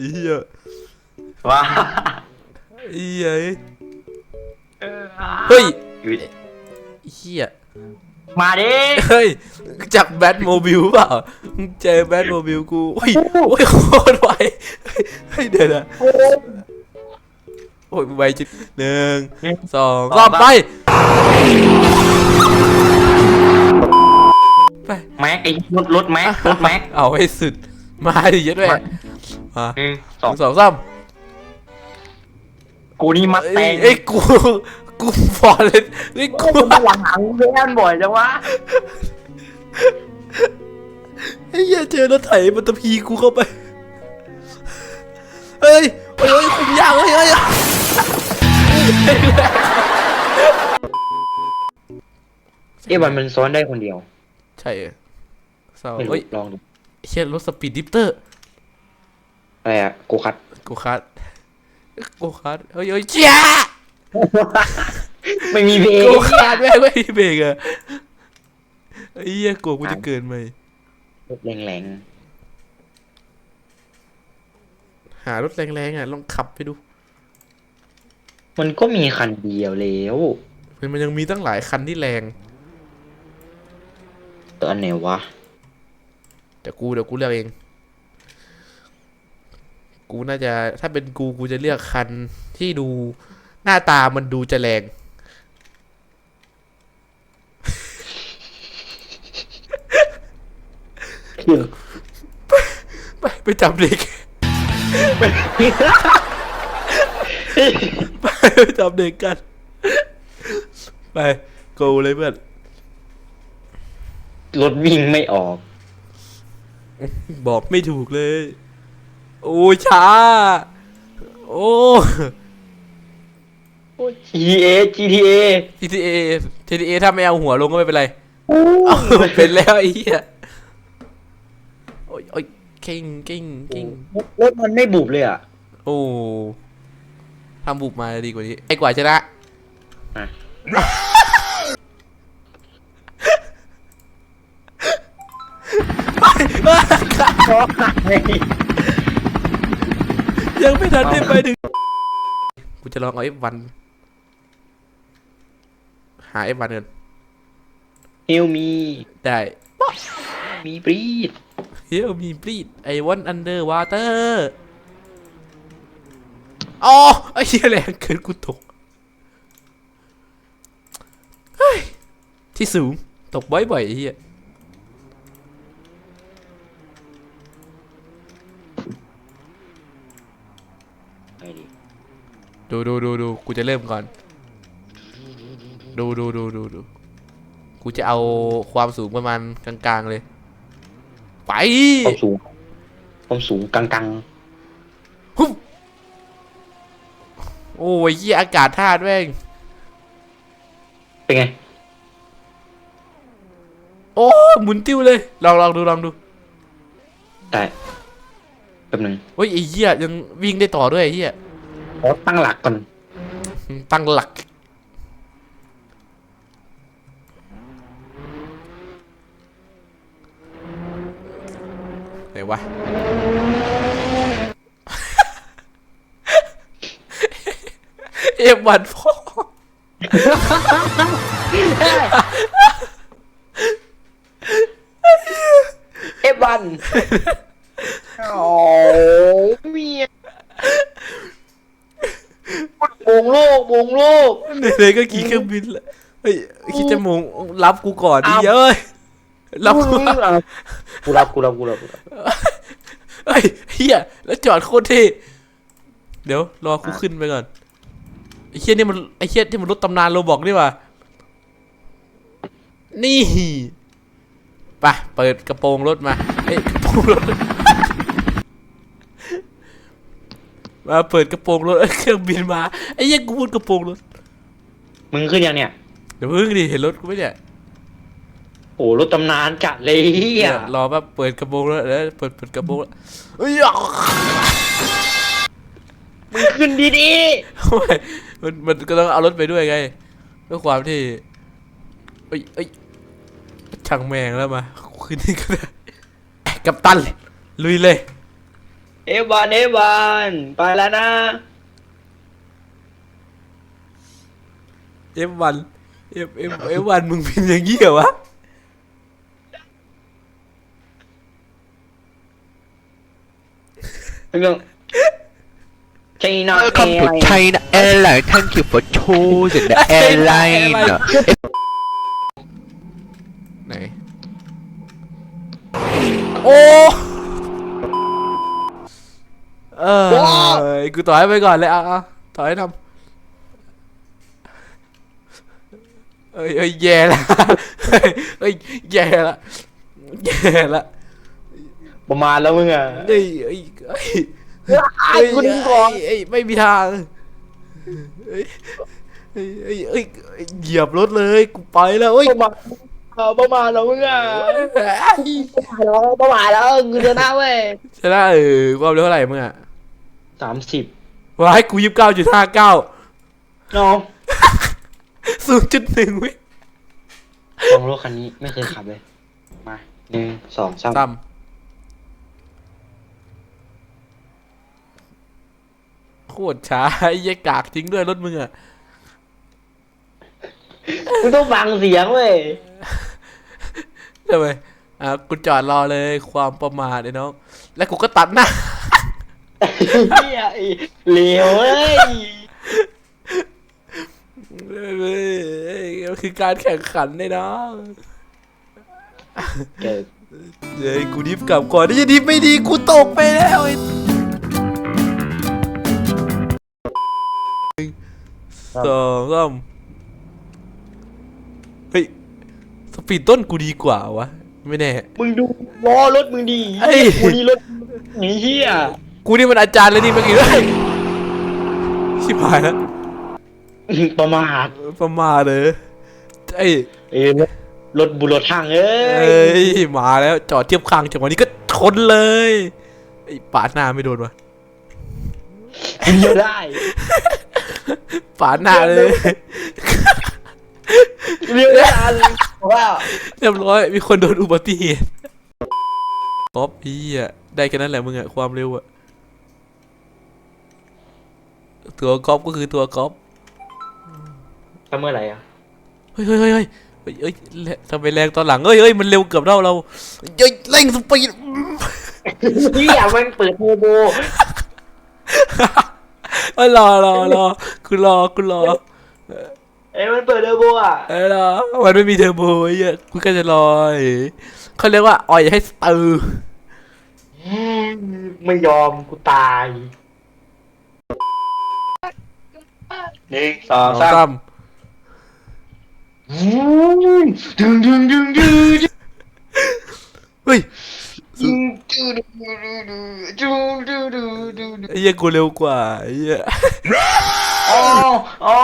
เหี้ยว้าเหี้ยเออเฮ้ยอยู่เหี้ยมาดิเฮ้ยจากแบทโมบิลเปล่ามึงเจอแบทโมบิลกูโอ้ยโอ้ยโคตรไวเฮ้ยเดี๋ยวนะโอ้ยไวจริงหนึ่งสองสามไปไปแม็กไอ้รถรถแม็กรถแม็กเอาให้สุดมาดิเยัดแม่ มาหนึ่งสสอองงสองสามกูนี่มัดแตเอ้ยงเอ้ยกูกูฟอร์เลยเฮ้ยกูกูหลังหลังเล่นบ่อยจังวะไอ้เหี้ยเจอรถไถมันตะพีกูเข้าไปเฮ้ยเฮ้ยเฮ้ยคุมยากเฮ้ยเฮ้ยเอ้วันมันซ้อนได้คนเดียวใช่เหรอเศร้าไม่รู้เฮ้ยลองดู เชี่ยรถสปีดดิฟเตอร์ อะไรอะกูคัดกูคัดกูคัดเฮ้ยเฮ้ยเชี่ยไม่มีเพลงกูคัดแม่งไม่มีเบรกอะไอ้เหี้ยกลัวกูจะเกินไปแรงแรงหารถแรงๆอะลองขับไปดู ๆมันก็มีคันเดียวแล้วมันยังมีตั้งหลายคันที่แรง ตัวอันไหนวะแต่กูเดี๋ยวกูเลือกเอง กูน่าจะถ้าเป็นกูกูจะเลือกคันที่ดูหน้าตามันดูจะแรง ไปไปจับเด็ก ไปไปจับเด็กกัน ไปโกเลยเพื่อน รถวิ่งไม่ออก บอกไม่ถูกเลย โอ้ยช้า โอ้ GTA GTA GTA GTA ถ้าไม่เอาหัวลงก็ไม่เป็นไรเอาเป็นแล้วไอ้เหี้ยโอ้ยโอ้ยเก่งเก่งเก่งรถมันไม่บุบเลยอะ โอ้ทำบุกมาดีกว่านี้ไอ้กว่าชนะอะ ยังไม่ทันได้ไปถึง กูจะลองเอา F1 หา F1 กันเฮลมีได้ มีบรีด เฮลมีปลีดไอวอนอันเดอร์วาเตอร์อ๋อไอ้เหี้ยแรงเกินกูตกเฮ้ยที่สูงตกบ่อยๆไอ้เหี้ย ไงดี ดูดูดูดูกูจะเริ่มก่อน ดูดูดูดูดูกูจะเอาความสูงประมาณกลางๆเลย ไปความสูงความสูงกลางฮึบโอ้ยเหี้ยอากาศธาตุแม่งๆเป็นไง โอ้หมุนติ้วเลย ลองลองดูลองดูได้แป๊บหนึงเฮ้ยไอ้เหี้ยยังวิ่งได้ต่อด้วยไอ้เหี้ย ขอตั้งหลักก่อน ตั้งหลัก ไหนวะ เอฟวันพ่อเอฟวันโอ้เมีย มงโลกมงโลก ไหนๆก็ขี่เครื่องบินแหละเฮ้ยคิดจะมงรับกูก่อนดิอ้าวเอ้ยรับกูกูรับกูรับกูรับกูรับ เฮ้ยเฮียแล้วจอดโคตรเท่เดี๋ยวรอกูขึ้นไปก่อนไอ้เฮียนี่มันไอ้เฮียที่มันรถตำนานโรบอกนี่ว่ะนี่ไปเปิดกระโปรงรถมาเอ้ยกระโปรงรถ มาเปิดกระโปรงรถเอ้ยเครื่องบินมาไอ้เหี้ยกูพูดกระโปรงรถมึงขึ้นยังเนี่ย เดี๋ยวเพิ่งดิเห็นรถกูไหมเนี่ยโอ้รถตำนานจัดเลยเฮียเดี๋ยวรอแป๊บเปิดกระโปรงรถแล้วเปิดเปิดกระโปรงรถเอ้ยมึงขึ้นดีไม่มันมันก็ต้องเอารถไปด้วยไงเพื่อความที่เอ้ยเอ้ยช่างแมงแล้วมาขึ้นนี่ก็ได้กัปตันลุยเลย เอฟวันเอฟวันไปแล้วนะเอฟวันเอฟเอฟเอฟวันมึงเป็นอย่างนี้เหรอวะเรื่องใช่นอน Welcome to China Airlines. Thank you for choosing the airline. ไหน โอ้ เออกูต่อยไปก่อนเลยอะต่อยทำเอ้ยเอ้ยแย่ละเฮ้ยเอ้ยแย่ละแย่ละประมาณแล้วมึงอะเอ้ยเอ้ยเอ้ยไอ้คุณก่อนเอ้ยไม่มีทางเอ้ยเอ้ยเอ้ยเหยียบรถเลยกูไปแล้วเอ้ยประมาณประมาณแล้วมึงอะประมาณแล้วประมาณแล้วกูชนะเว้ยชนะเออความเร็วเท่าไหร่มึงอะ สามสิบว้ายกูยี่สิบเก้าจุดห้าเก้าน้องศูนย์จุดหนึ่งวิลองรถคันนี้ไม่เคยขับเลย มาหนึ่งสองสามต่ำโคตรช้าไอ้เหี้ยกากจริงด้วยรถมึงอะมึงต้องฟังเสียงเว้ยทำไมอะกูจอดรอเลยความประมาทไอ้น้อง แล้วกูก็ตัดหน้า เฮียไอ้เหลวเว้ยเอ้ยมันคือการแข่งขันไอ้น้องเกิดเฮ้ยกูดิฟกลับก่อนนี่จะดิฟไม่ดีกูตกไปแล้วไอ้สองสามเฮ้ยสปีดต้นกูดีกว่าวะ ไม่แน่ มึงดูล้อรถมึงดีเอ้ยกูนี่รถหนีเฮีย กูนี่มันอาจารย์เลยนี่เมื่อกี้เลยชิบหายแล้วประมาทประมาทเลยไอ้ยเอ้ยรถรถบุรถทางเอ้เอ้ยยมาแล้วจอดเทียบคางจังหวะนี้ก็ชนเลยไอ้ปาดหน้าไม่โดนวะเดียวได้ปาดหน้าเลยเรียกได้อันว่าเรียบร้อยมีคนโดนอุบัติเหตุก๊อปพี่อะได้แค่นั้นแหละมึงอะความเร็วอะ ตัวก๊อปก็คือตัวก๊อปทำเมื่อไหร่อะเฮ้ยเฮ้ยเฮ้ยเฮ้ยเฮ้ยเฮ้ยแรงทำไมแรงตอนหลังเฮ้ยเฮ้ยมันเร็วเกือบเท่าเราเฮ้ยเร่งสปีดเฮียมันเปิดเทอร์โบเอ้ยรอรอรอกูรอกูรอเอ้ยมันเปิดเทอร์โบอะเอ้ยรอมันไม่มีเทอร์โบไอ้เหี้ยกูก็จะรอไอ้เขาเรียกว่าอ่อยให้สตือไม่ยอมกูตาย หนึ่งสองสองสามสามดึงดึงดึงดึงดึงเฮ้ยดึงดึงดึงดึงดึงดึงดึงไอ้เหี้ยกูเร็วกว่าไอ้เหี้ยอ๋ออ๋อ